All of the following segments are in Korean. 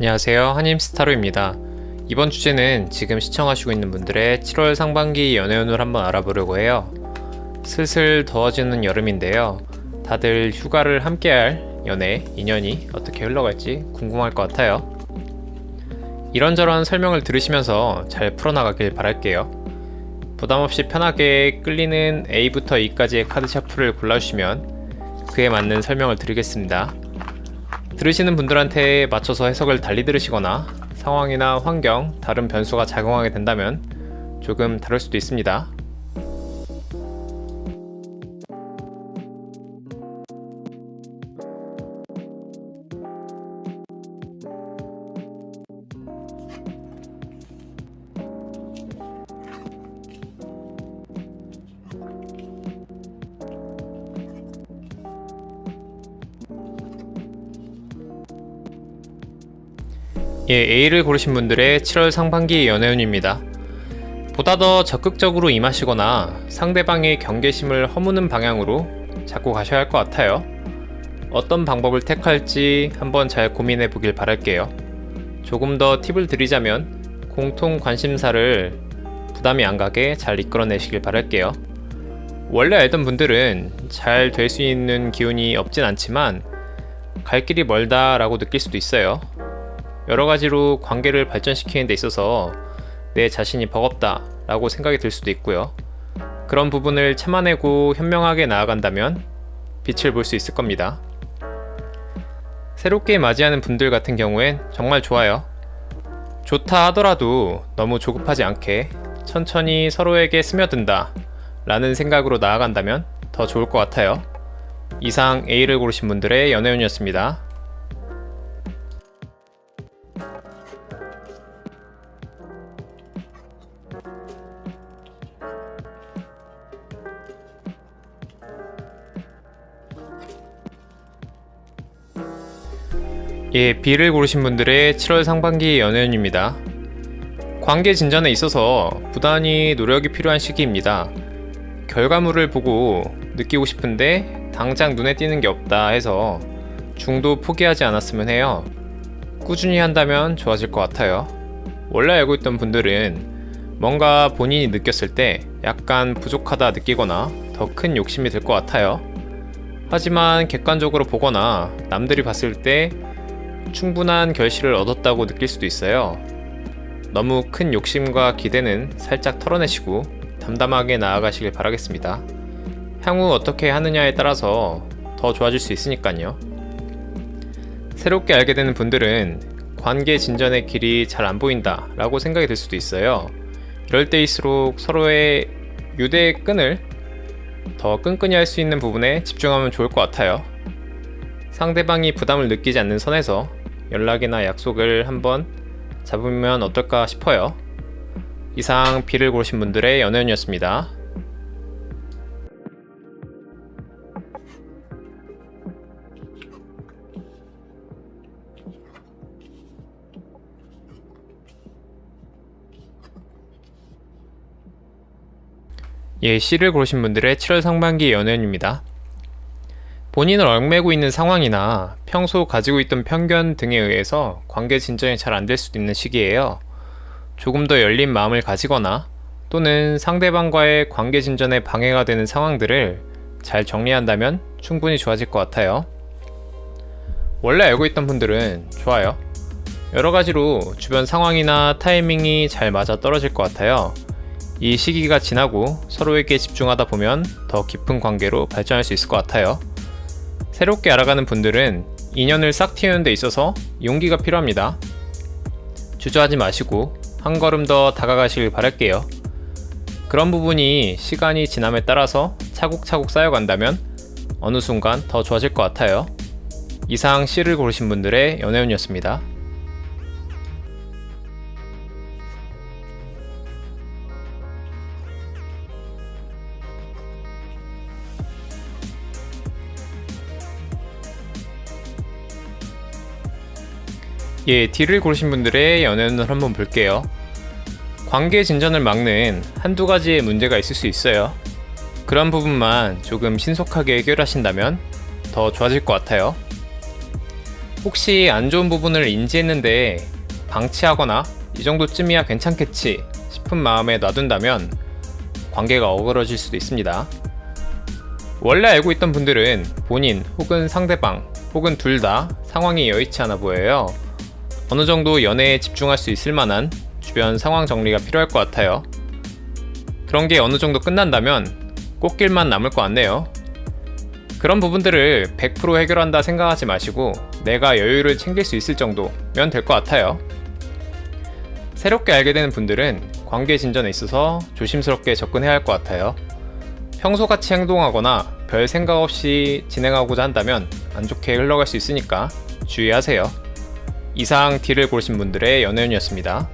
안녕하세요. 한임스타로입니다. 이번 주제는 지금 시청하시고 있는 분들의 7월 상반기 연애운을 한번 알아보려고 해요. 슬슬 더워지는 여름인데요. 다들 휴가를 함께할 연애, 인연이 어떻게 흘러갈지 궁금할 것 같아요. 이런저런 설명을 들으시면서 잘 풀어나가길 바랄게요. 부담 없이 편하게 끌리는 A부터 E까지의 카드 샤프를 골라주시면 그에 맞는 설명을 드리겠습니다. 들으시는 분들한테 맞춰서 해석을 달리 들으시거나 상황이나 환경, 다른 변수가 작용하게 된다면 조금 다를 수도 있습니다. 예, A를 고르신 분들의 7월 상반기 연애운입니다. 보다 더 적극적으로 임하시거나 상대방의 경계심을 허무는 방향으로 자꾸 가셔야 할 것 같아요. 어떤 방법을 택할지 한번 잘 고민해 보길 바랄게요. 조금 더 팁을 드리자면 공통 관심사를 부담이 안 가게 잘 이끌어내시길 바랄게요. 원래 알던 분들은 잘 될 수 있는 기운이 없진 않지만 갈 길이 멀다라고 느낄 수도 있어요. 여러 가지로 관계를 발전시키는 데 있어서 내 자신이 버겁다 라고 생각이 들 수도 있고요. 그런 부분을 참아내고 현명하게 나아간다면 빛을 볼 수 있을 겁니다. 새롭게 맞이하는 분들 같은 경우엔 정말 좋아요. 좋다 하더라도 너무 조급하지 않게 천천히 서로에게 스며든다 라는 생각으로 나아간다면 더 좋을 것 같아요. 이상 A를 고르신 분들의 연애운이었습니다. 예, B를 고르신 분들의 7월 상반기 연애운입니다. 관계 진전에 있어서 부단히 노력이 필요한 시기입니다. 결과물을 보고 느끼고 싶은데 당장 눈에 띄는 게 없다 해서 중도 포기하지 않았으면 해요. 꾸준히 한다면 좋아질 것 같아요. 원래 알고 있던 분들은 뭔가 본인이 느꼈을 때 약간 부족하다 느끼거나 더 큰 욕심이 들 것 같아요. 하지만 객관적으로 보거나 남들이 봤을 때 충분한 결실을 얻었다고 느낄 수도 있어요. 너무 큰 욕심과 기대는 살짝 털어내시고 담담하게 나아가시길 바라겠습니다. 향후 어떻게 하느냐에 따라서 더 좋아질 수 있으니까요. 새롭게 알게 되는 분들은 관계 진전의 길이 잘 안 보인다 라고 생각이 들 수도 있어요. 이럴 때일수록 서로의 유대의 끈을 더 끈끈이 할수 있는 부분에 집중하면 좋을 것 같아요. 상대방이 부담을 느끼지 않는 선에서 연락이나 약속을 한번 잡으면 어떨까 싶어요. 이상 B를 고르신 분들의 연애운이었습니다. 예, C를 고르신 분들의 7월 상반기 연애운입니다. 본인을 얽매고 있는 상황이나 평소 가지고 있던 편견 등에 의해서 관계 진전이 잘 안 될 수도 있는 시기예요. 조금 더 열린 마음을 가지거나 또는 상대방과의 관계 진전에 방해가 되는 상황들을 잘 정리한다면 충분히 좋아질 것 같아요. 원래 알고 있던 분들은 좋아요. 여러 가지로 주변 상황이나 타이밍이 잘 맞아 떨어질 것 같아요. 이 시기가 지나고 서로에게 집중하다 보면 더 깊은 관계로 발전할 수 있을 것 같아요. 새롭게 알아가는 분들은 인연을 싹 틔우는 데 있어서 용기가 필요합니다. 주저하지 마시고 한 걸음 더 다가가시길 바랄게요. 그런 부분이 시간이 지남에 따라서 차곡차곡 쌓여간다면 어느 순간 더 좋아질 것 같아요. 이상 C를 고르신 분들의 연애운이었습니다. 예, D를 고르신 분들의 연애운을 한번 볼게요. 관계 진전을 막는 한두 가지의 문제가 있을 수 있어요. 그런 부분만 조금 신속하게 해결하신다면 더 좋아질 것 같아요. 혹시 안 좋은 부분을 인지했는데 방치하거나 이 정도쯤이야 괜찮겠지 싶은 마음에 놔둔다면 관계가 어그러질 수도 있습니다. 원래 알고 있던 분들은 본인 혹은 상대방 혹은 둘 다 상황이 여의치 않아 보여요. 어느 정도 연애에 집중할 수 있을 만한 주변 상황 정리가 필요할 것 같아요. 그런 게 어느 정도 끝난다면 꽃길만 남을 것 같네요. 그런 부분들을 100% 해결한다 생각하지 마시고 내가 여유를 챙길 수 있을 정도면 될 것 같아요. 새롭게 알게 되는 분들은 관계 진전에 있어서 조심스럽게 접근해야 할 것 같아요. 평소 같이 행동하거나 별 생각 없이 진행하고자 한다면 안 좋게 흘러갈 수 있으니까 주의하세요. 이상 D를 고르신 분들의 연애운이었습니다.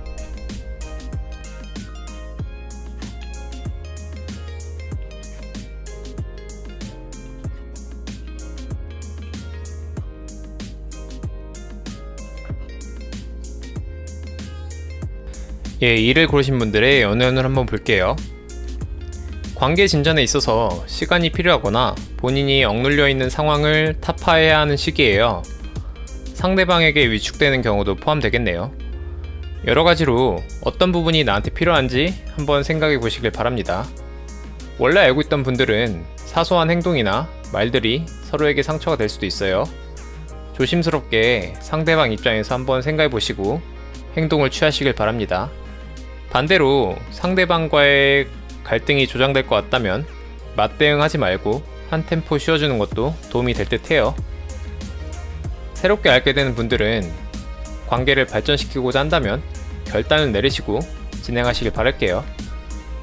예, 이를 고르신 분들의 연애운을 한번 볼게요. 관계 진전에 있어서 시간이 필요하거나 본인이 억눌려 있는 상황을 타파해야 하는 시기예요. 상대방에게 위축되는 경우도 포함되겠네요. 여러 가지로 어떤 부분이 나한테 필요한지 한번 생각해 보시길 바랍니다. 원래 알고 있던 분들은 사소한 행동이나 말들이 서로에게 상처가 될 수도 있어요. 조심스럽게 상대방 입장에서 한번 생각해 보시고 행동을 취하시길 바랍니다. 반대로 상대방과의 갈등이 조장될 것 같다면 맞대응하지 말고 한 템포 쉬어주는 것도 도움이 될 듯 해요. 새롭게 알게 되는 분들은 관계를 발전시키고자 한다면 결단을 내리시고 진행하시길 바랄게요.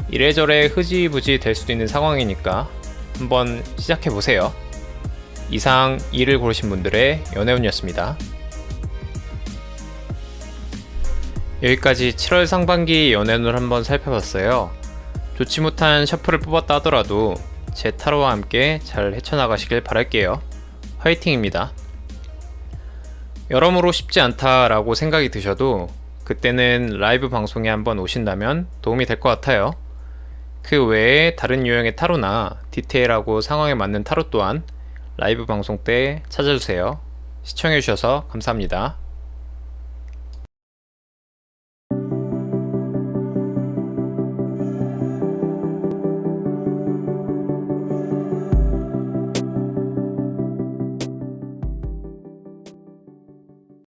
이래저래 흐지부지 될 수도 있는 상황이니까 한번 시작해 보세요. 이상 2를 고르신 분들의 연애운이었습니다. 여기까지 7월 상반기 연애운을 한번 살펴봤어요. 좋지 못한 셔플을 뽑았다 하더라도 제 타로와 함께 잘 헤쳐나가시길 바랄게요. 화이팅입니다. 여러모로 쉽지 않다라고 생각이 드셔도 그때는 라이브 방송에 한번 오신다면 도움이 될 것 같아요. 그 외에 다른 유형의 타로나 디테일하고 상황에 맞는 타로 또한 라이브 방송 때 찾아주세요. 시청해주셔서 감사합니다.